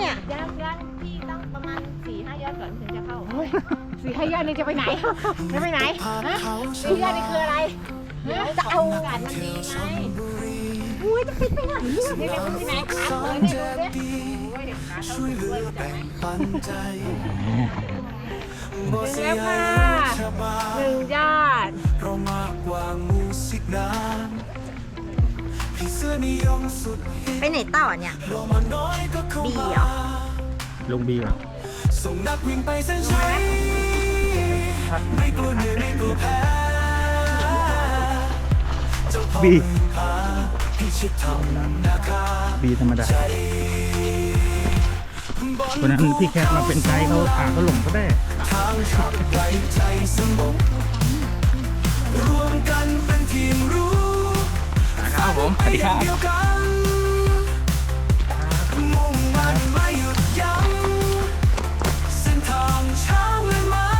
เนี่ยย่างย่างพี่ต้องประมาณสี่ห้ายอดก่อนถึงจะเข้าสี่ห้ายอดนี่จะไปไหนจะไปไหนฮะสี่ยอดนี่คืออะไรจะเอาอากาศมันดีไงอุ้ยจะไปไปไหนเนี่ยนี่เป็นที่ไหนขาเปิดเนี่ยดูดิโอ้ยเด็กขาเขาช่วยเหลืด้วอยจะแบ่ไหมงปันใจถึงแล้วค่ะชาวบ้าหนึ่งยอด ไปไหนต่อเนี่ยโลมาน้อยก็เข้าบีมาเหรอ ลงบีว่ะส่งนักวิ่งไปเส้นชัยไม่กลัวเหนื่อยไม่กลัวแพ้เจ้าพ่อบีมือพาพี่ชิดทำนาคาบีธรรมดาใจวันนั้นพี่แคทมาเป็นไกด์เขาพาเขาหลงก็ได้ ทางขับไว้ใจสงบรวมกันเป็นทีมรู้ ครับผม สวัสดีครับเดียวกันมุ่งมันไม่หยุดยั้งเส้นทางเช้าและมา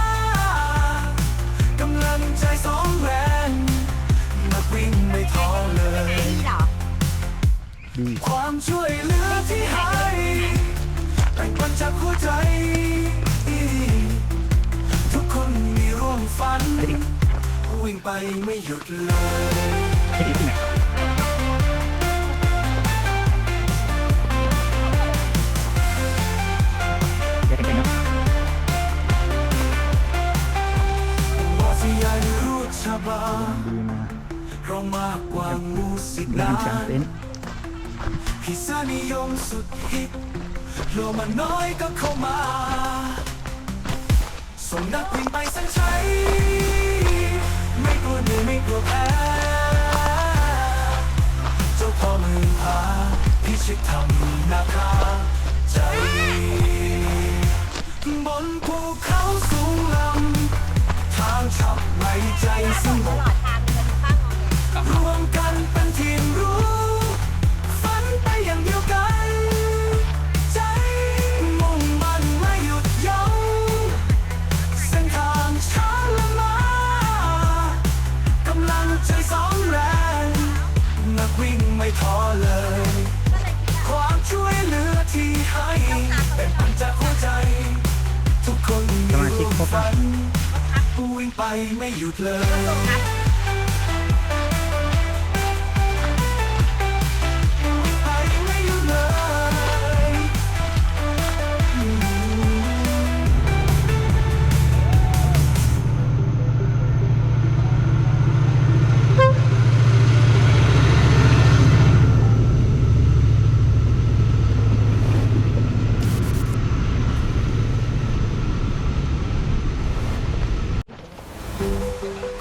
กำลังใจสองแรงนักวิ่งไม่ท้อเลยนี่เหรอบีความช่วยเหลือที่ให้แบ่งปันจากหัวใจ ทุกคนมีร่วมฝัน วิ่งไปไม่หยุดเลย มากกว่ามูสิกลานานกลางเต็นท์พิซานิยมสุดฮิตโลมาน้อยก็เข้ามาส่งนักวิ่งไปส้นชัยไม่กลัวเหนื่อยไม่กลัวแพ้เจ้าพ่อมือพาพิชิตทำนาคาใจ บนภูเขาสูงลำทางฉับไหลใจสงบ รวมกันเป็นทีมรู้ ฝันไปอย่างเดียวกัน ใจมุ่งมันไม่หยุดยั้งเส้นทางช้าและมากำลังใจสองแรงนักวิ่งไม่ท้อเลย ความช่วยเหลือที่ให้ เป็นปันจากหัวใจ ทุกคนมีร่วมฝันวิ่งไปไม่หยุดเลย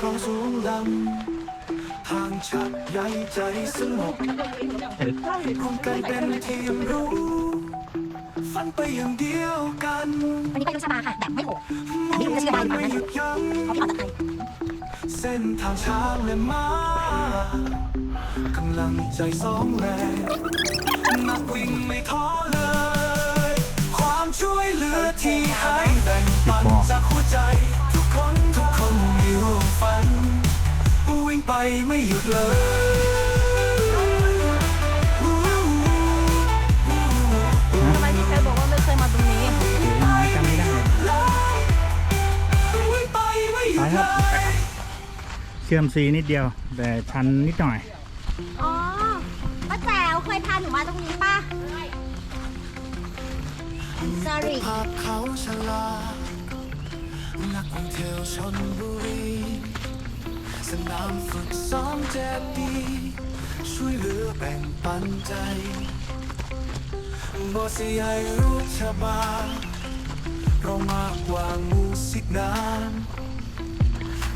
ของสูงดำทางชักใหญ่ใจสงบรวมกันเป็นทีมรู้ ฝันไปอย่างเดียวกันวันนี้ไปลูชบาค่ะ แบบไม่โหดมุ่งมันไม่หยุดยั้งเพราะพี่ออกจากไทยเส้นทางช้างและม้ากำลังใจสองแรงนักวิ่งไม่ท้อเลย ความช่วยเหลือที่ให้แบ่งปันจากหัวใจ ฝัน วิ่งไปไม่หยุดเลยทำไมพี่แคทบอกว่าไม่เคยมาตรงนี้ จำไม่ได้วิ่งไปไม่หยุดเลย เชื่อมซีนิดเดียว แต่ชันนิดหน่อย อ๋อป้าแจ๋วเคยพาหนูมาตรงนี้ป่ะ sorry ภาพเขาชะลานักท่องเที่ยวชนบุรี สนามฝึกซ้อมเจ็ดปีช่วยเหลือแบ่งปันใจบอสยายรู้ชะบาเรามากกว่ามูสิกนาน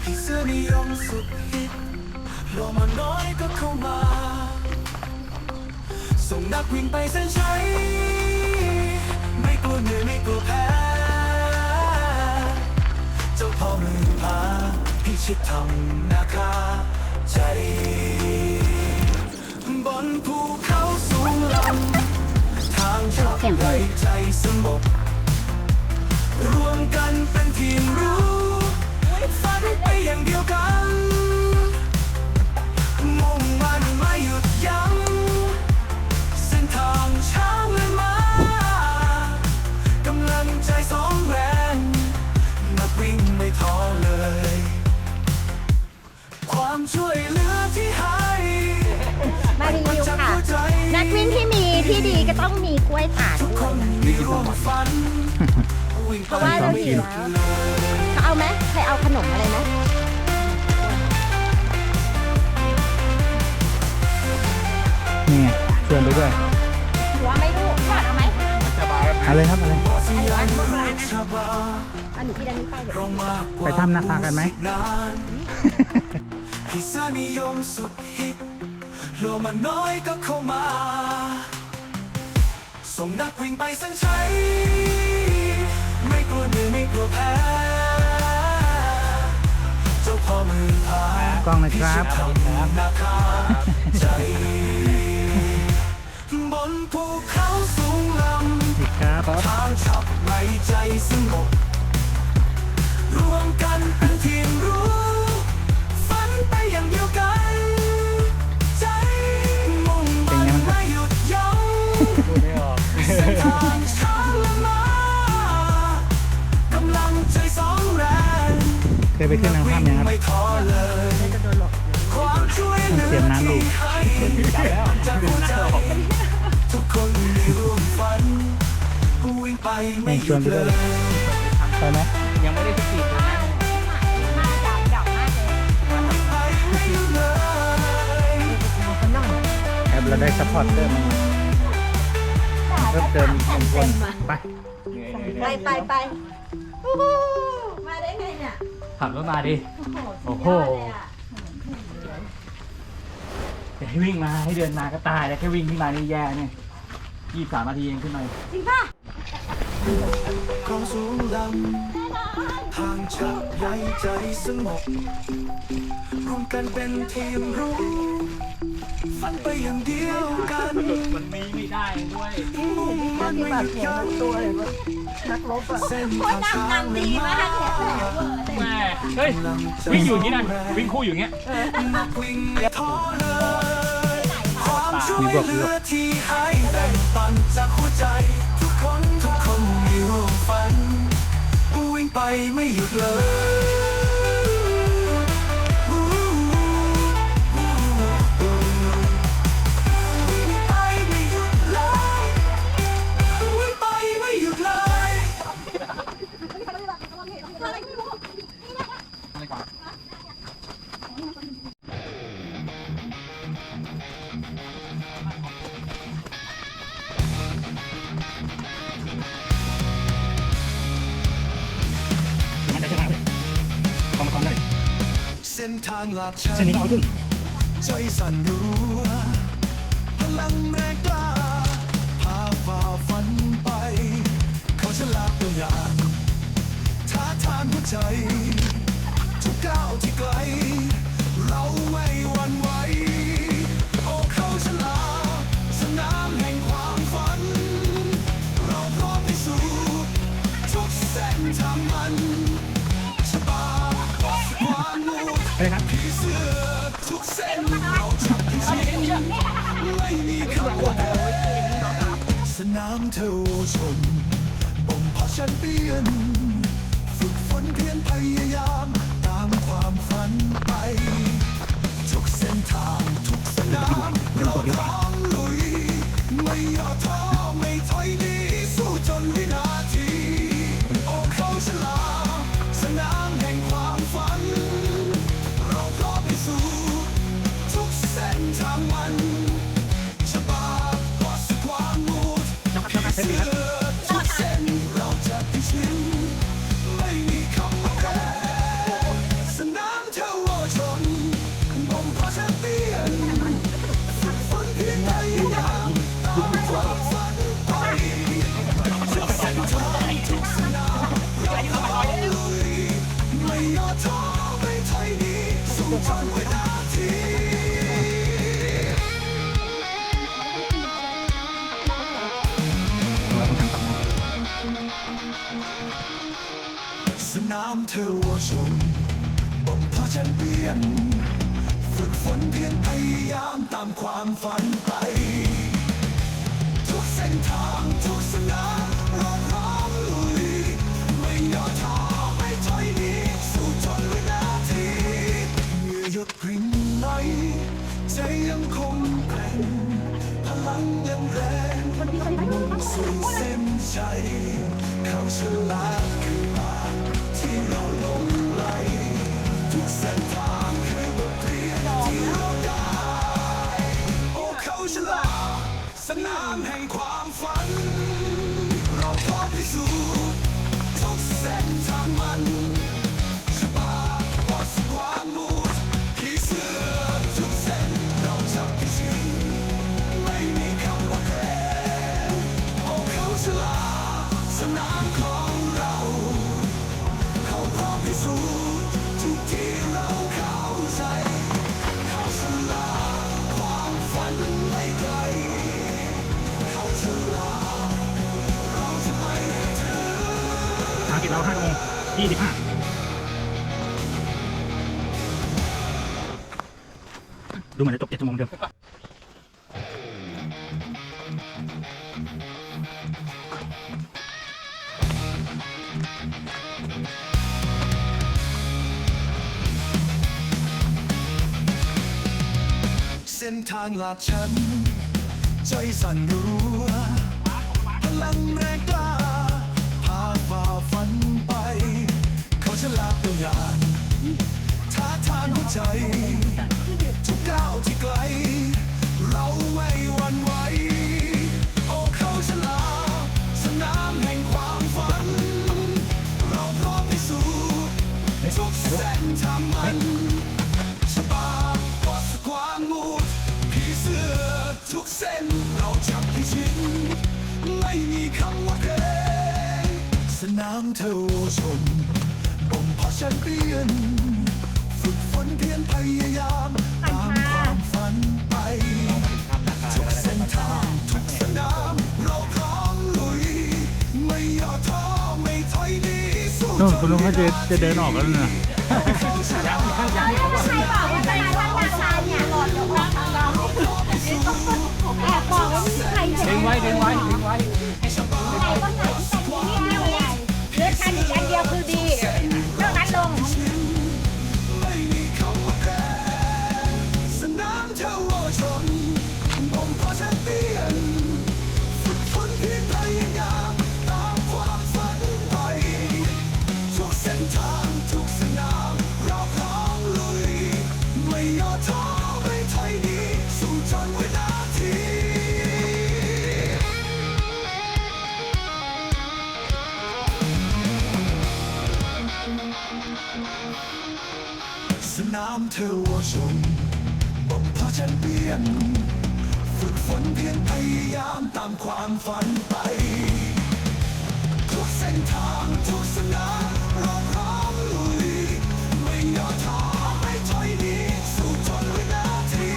พี่เสื้อนิยมสุดฮิตโลมาน้อยก็เข้ามา ส่งนักวิ่งไปเส้นชัยไม่กลัวเหนื่อยไม่กลัวแพ้ เจ้าพ่อมือพา พิชิตทำนาคาใจ บนภูเขาสูงลำทางชอบไว้ใจสงบรวมกันเป็นทีมรู้ฝันไปอย่างเดียวกัน ให้ผ่านทุกคนมีร่วมฝันวิ่งไปว่าสองเราขีหิดวแล้วเขาเอาไหมใครเอาขนมอะไรไหมนี่ไงชวนไปด้วยหัวไม่รู้หวานเอาไหมเอาเลยครับเอาเลยที่ยังรักชาบาอันนี้ที่ดันนี้ไปเดี๋ยวเรามากกว่าไปถ้ำนาคากันไหมนานพิซซ่านิยมสุดฮิตโลมาน้อยก็เข้ามา ส่งนักวิ่งไปเส้นชัยไม่กลัวเหนื่อยไม่กลัวแพ้เจ้าพ่อมือพายกล้องนะครับทำนาคาใจบนภูเขาสูงลำอีกครับทางฉับในใจสงบรวมกันเป็นทีมรู้ ฝันไปอย่างเดียวกันางช้าและมากำลังใจสองแรงเคยไปขึ้นทางวิ่ถ้ำงยังครับ ไม่ท้อเลยความช่วยเหลืเตรียมน้ำดิที่ให้จากหัวใจทุกคนมีร่วมฝันวิ่งไปไม่หยุดเลย ไปไหมยังไม่ได้สปีดเลยนะมาจากดอกมากเลยไปไม่หยุดเลยแอบเราได้ซัพพอร์ตเติมมา เริ่มเติมเป็นคนไปเหนื่อยเหนื่อยเหไปนื่อยไปไปอู้หูมาได้ไงเนี่ย ขับรถมาดิ โอ้โหสุดยดเลยอะจะให้วิ่งมาให้เดินมาก็ตายแล้วแค่วิ่งขึ้นมานี่แย่เนี่ยยี่สามนาทีเองขึ้นมา จริงป่ะของสูงลำ ทางชักใยใจสงบรวมกันเป็นทีมรู้ ฝันไปอย่างเดียวกันมันมีไม่ได้ด้วยมุ่งมั่นไม่หยุดยั้งตัวนักรบเส้นทางช้าและมากแม่เฮ้ยวิ่งอยู่อย่างนี้นะวิ่งคู่อยู่อย่างเงี้ยนักวิ่งไม่ท้อเลยความช่วยเหลือที่ให้แบ่งปันจากหัวใจ ทุกคนทุกคนมีร่วมฝันวิ่ง ไปไม่หยุดเลย ทางลาดชันเส้นนี้เอาขึ้นใจสั่นรัวพลังแรงกล้าพาฝ่าฟันไป เขาฉลาดตัวอย่างท้าทานหัวใจ ทุกก้าวที่ไกล เราไม่หวั่นไหวโอ้เขาฉลาดสนามแห่งความฝัน เราพร้อมพิสูจน์ทุกเส้นทางมัน มุ่งไปครับสนเราจับพิชิตไม่มีคำว่าแพ้สนามเทวชนบ่มเพาะแชมเปี้ยน ฝึกฝนเพียรพยายามตามความฝันไป ทุกเส้นทางทุกสนามเราพร้อมลุยไม่ย่อ สนามเทวชนบ่มเพาะแชมเปี้ยน ฝึกฝนเพียรพยายามตามความฝันไป ทุกเส้นทาง ใจเขาฉลาดคือมาที่เราลงไหลทุกเส้นทางคือบทเรียนที่เราได้โอ้เขาฉลาดสนามแห่งความฝัน เราพร้อมพิสูจน์ทุกเส้นทางมันี่สิบห้าดูเหมือนจะจบเจ็ดชั่วโมงเดิมเส้นทางลาดชันใจสั่นรั ทุกก้าวที่ไกล เราไม่หวั่นไหวโอ้เขาฉลาดสนามแห่งความฝัน เราพร้อมพิสูจน์ทุกเส้นทางมันชะบาบอสความงูดผีเสื้อทุกเส้นเราจับพิชิตไม่มีคำว่าแพ้สนามเทวชนบ่มเพาะแชมเปี้ยน นู่นจคุณลุงเขาจะจะเดินออกแล้วนะใครบอกว่าจะมาวัดนาคาเนี่ยหลอดอยู่ข้างเราแอบบอกว่ามีใครเด้งไว้เด้งไว้เด้งไว้ นามเทวชนบ่มเพาะแชมเปี้ยน ฝึกฝนเพียรพยายามตามความฝันไป ทุกเส้นทางทุกสนามเราพร้อมลุยไม่ย่อท้อไม่ถอยหนีสู้จนวินาที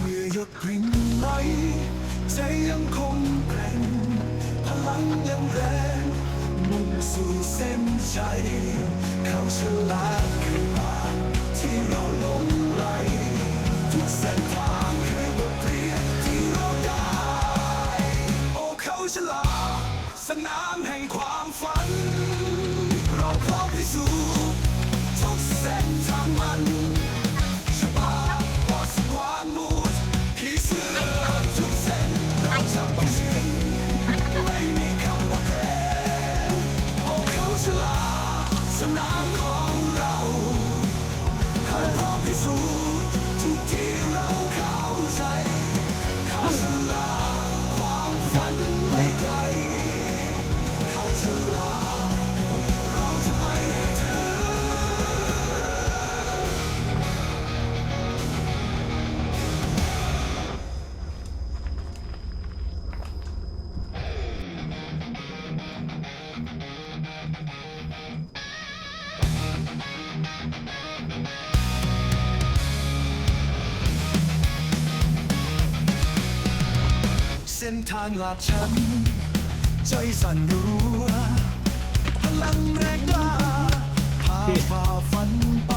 เมื่อหยดรินไหลใจยังคงแกร่งพลังยังแรงมุ่งสู่เส้นชัยเขาฉลาด นามแห่งความฝันางลาดชัน ใจสั่นรัวพลังแรงกล้าพาฝ่าฟันไป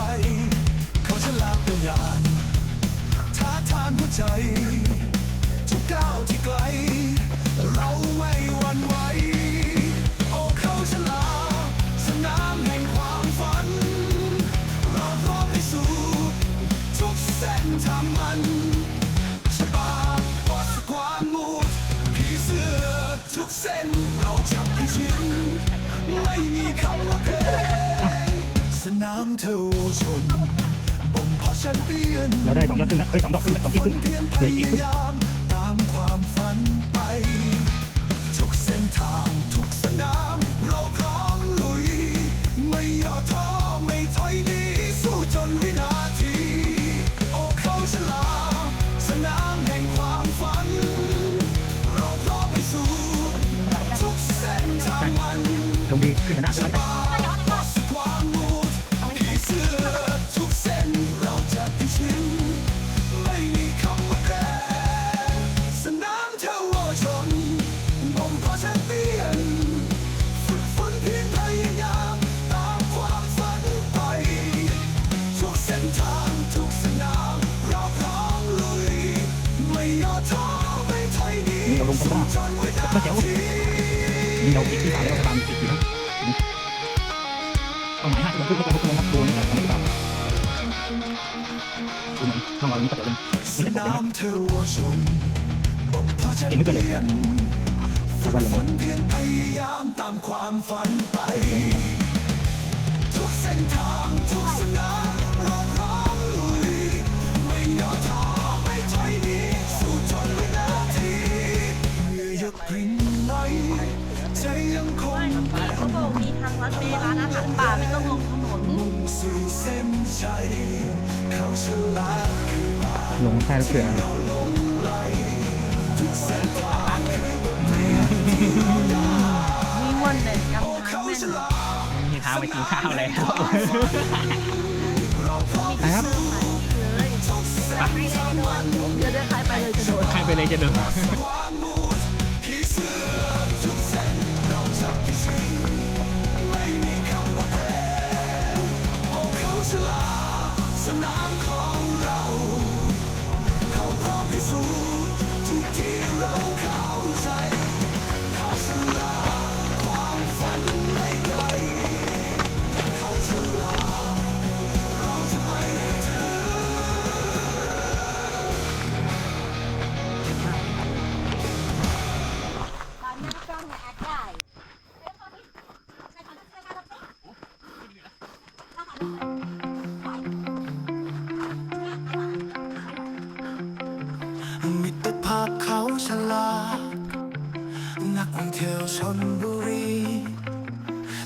เขาฉลาดเป็นยานท้าทานหัวใจ เทวชนบ่มเพาะแชมเปี้ยนเราได้สองยอดขึ้นนะเฮ้ยสองดอกขึ้นสองที่ขึ้นเพียงพเหลืออีกยายามตามความฝันไปทุกเส้นทางทุกสนามเราพร้อมลุย ไม่ย่อท้อไม่ถอยหนีสู้จนวินาทีโอ้เขาฉลามสนามแห่งความฝัน เราพร้อมไปสู่ทุกเส้นทางมันตรงดีขึ้นชนะ ต้องหมายห้าชั่วโมงครึ่งก็จะลงครับดูนี่แต่ไม่ตามดูเหมือนช่องเรานี้ก็จะเป็นสนามเทวชนบ่มเพาแชมเก่งไม่เกินเลยเปี้ยนถ้าวันลงทุกเส้นทางทุกสนามเราพร้อมลุยไม่ย่อท้อไม่ถอยหนีสู้จนวินาทีอยอยาพริ้งไหลใจยังคง เขาบอกมีทางลัดมีร้านอาหารป่าไม่ต้องลงถนนมุ่งสู่เส้นชัยเขาฉลาดคือมาลงใต้ลูกเสือมีวันเด็ดกำโอ้ลัเขางแม่นฉลาดมีเท้าไปกินข้าวแล้วนะครับเดี๋ยวเดินใครไปเลยจะโดน ใครไปเลยจะเดินาพเขาฉลาด นักท่องเที่ยวชนบุรี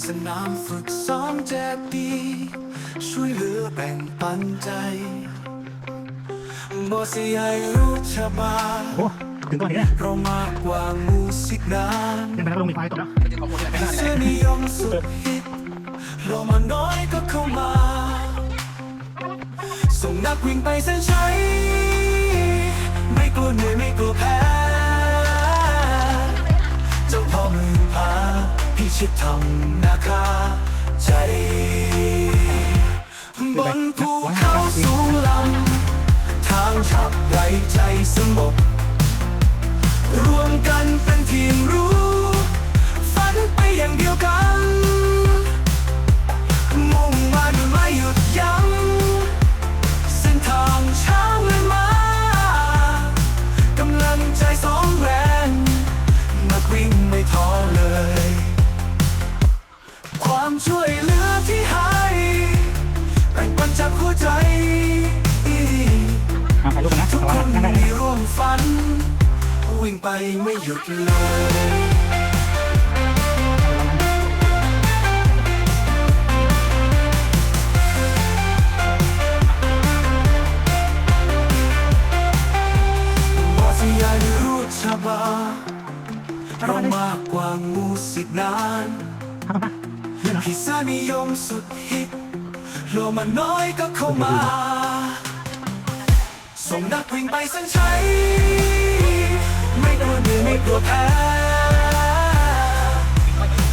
สนามฝึกซ้อมแจกดี ช่วยเหลือแบ่งปันใจบอสใหญ่รู้ชะบาโอ้ถึงก่อนนี้นะเรามากกว่ามูสิกนานยังไปแล้วลงมีไฟตกแล้วเสื้อนิยมสุดฮิตเรามาน้อยก็เข้ามา ส่งนักวิ่งไปเส้นชัยไม่ กลัวเหนื่อยไม่กลัวแพ้เจ้าพ่อมือพาพี่ชิดทำนาคาใจ บนภูเขาสูงลำทางชับไรใจสงบรวมกันเป็นทีมรู้ ไปไม่หยุดเลยบอสใหญ่รู้ชะบาเรามากกว่ามูสิกนานทำมาเลื่อนเหรอพิซซ่านิยมสุดฮิตโลมาน้อยก็เข้ามา ส่งนักวิ่งไปเส้นชัย ไม่กลัวแพ้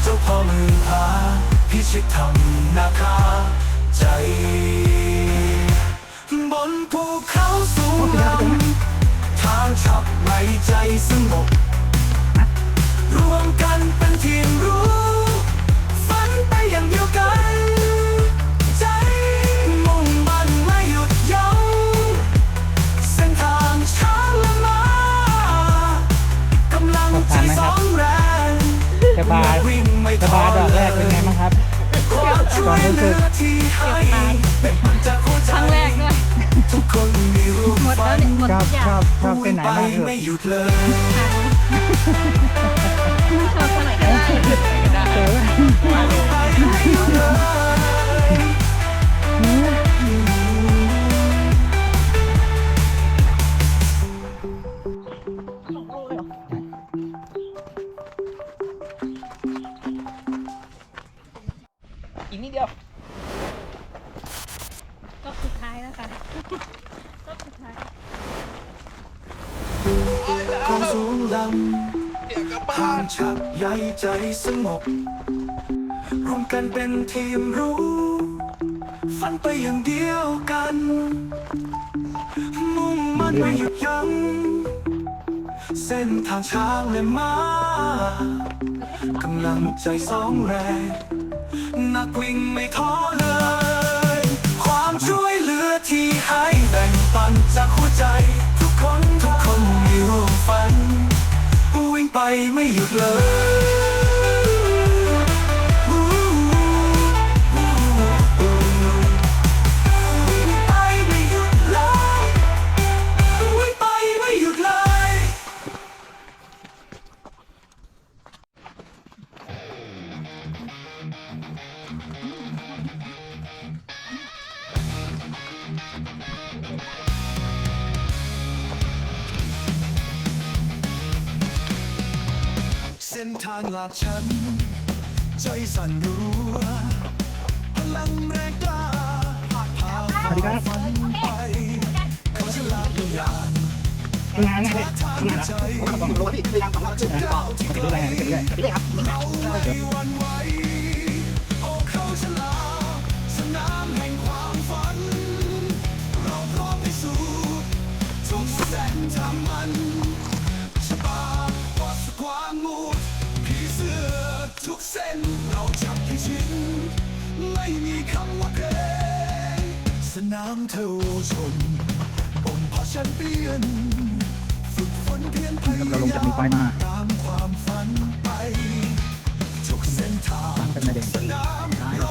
เจ้าพ่อมือพาพิชิตทำนาคาใจ บนภูเขาสูงลำทางฉับไม่ใจสงบรวมกันเป็นทีมรู้ ฝันไปอย่างเดียวกัน บาวิ่งไม่ชท้บาดอกแรกเป็นไงบ้างครับความช่วยเหลือที่ให้เป็นมันจากหัวใจครั้งแรกด้วยทุกคนมีรูปหมดฝัแล้วนเนี่ยหมดชอทุบกอย่าชงอบชอบเส้นไหนไปมากที่สุดไม่หยุดเลยชอบเท่าไหร่ก็ได้เจอไหมไปไม่หยุดเลยอีก สูงดำผ่านฉับใหญ่ใจสงบรวมกันเป็นทีมรู้ ฝันไปอย่างเดียวกัน มุ่งมั่นไม่หยุดยั้งเส้นทางช้างและม้ากำลังใจสองแรงนักวิ่งไม่ท้อเลย ความช่วยเหลือที่ให้แบ่งปันจากหัวใจ ทุกคนทุกคนมีรูปฝัน ไปไม่หยุดเลย ทางลาดชัน ใจสั่นรัวพลังแรงกล้าพาสวัสดีครับฝันไปเขาจะลาทุกอย่างทำงานไงเนี่ยทางใจเราจะก้าวที่ไกลเราไม่หวัน ไม่มีคำว่าเพลงสนามเทวชนบนพอแชมเปี้ยนฝึกฝนเพียรพยาเราลงจากยามีไฟมามตามความฝันไปทุกเส้นทางเป็นไม่เด่นสนามเรา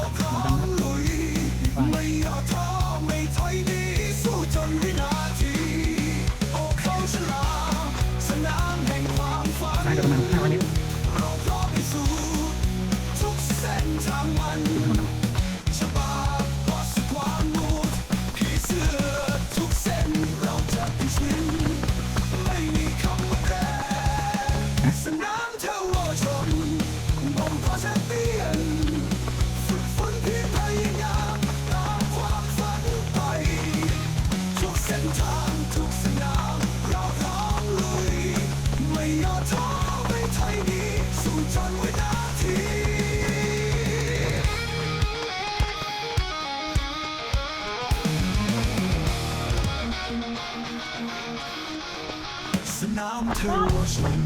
นามเทวชน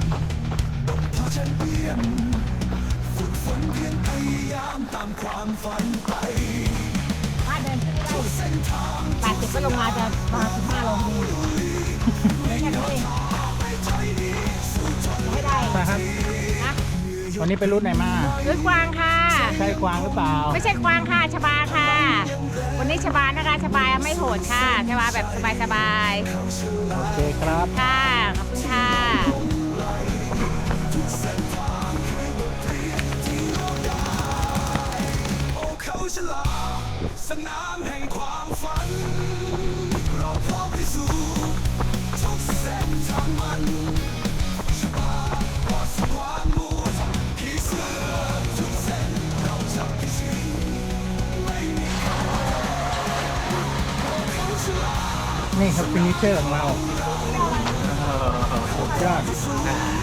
ต้องพาแชมเปี้ยนฝึกฝนเพียรพยายามตามความฝันไปว่าเดินขึ้นไม่ได้ทุกเส้นทางแปดสิบก็ลงมาจะมาสิบห้าโลนี่แค่นั้นเองไม่ได้ไปครับ นะวันนี้ไปรุ่นไหนมาด้วยกวางค่ะ ใช่กวางหรือเปล่า ไม่ใช่กวางค่ะชบาค่ะ วันนี้ชบานะคะชบาไม่โหดค่ะชบาแบบสบายโอเคครับๆค่ะ ขอบคุณค่ะ อ้เขาฉลาดสนามแห่งความฝัน เราพร้อมพิสูจน์ทุกเส้นทางมันชะบาปอดสความมูดผีเสื้อทุกเส้นเราจะพิชิตไม่มีคำว่าแพ้โอ้เขาฉลาดนี่ครับฟินิชเชอร์ของเราสุดยอดพิสูจน์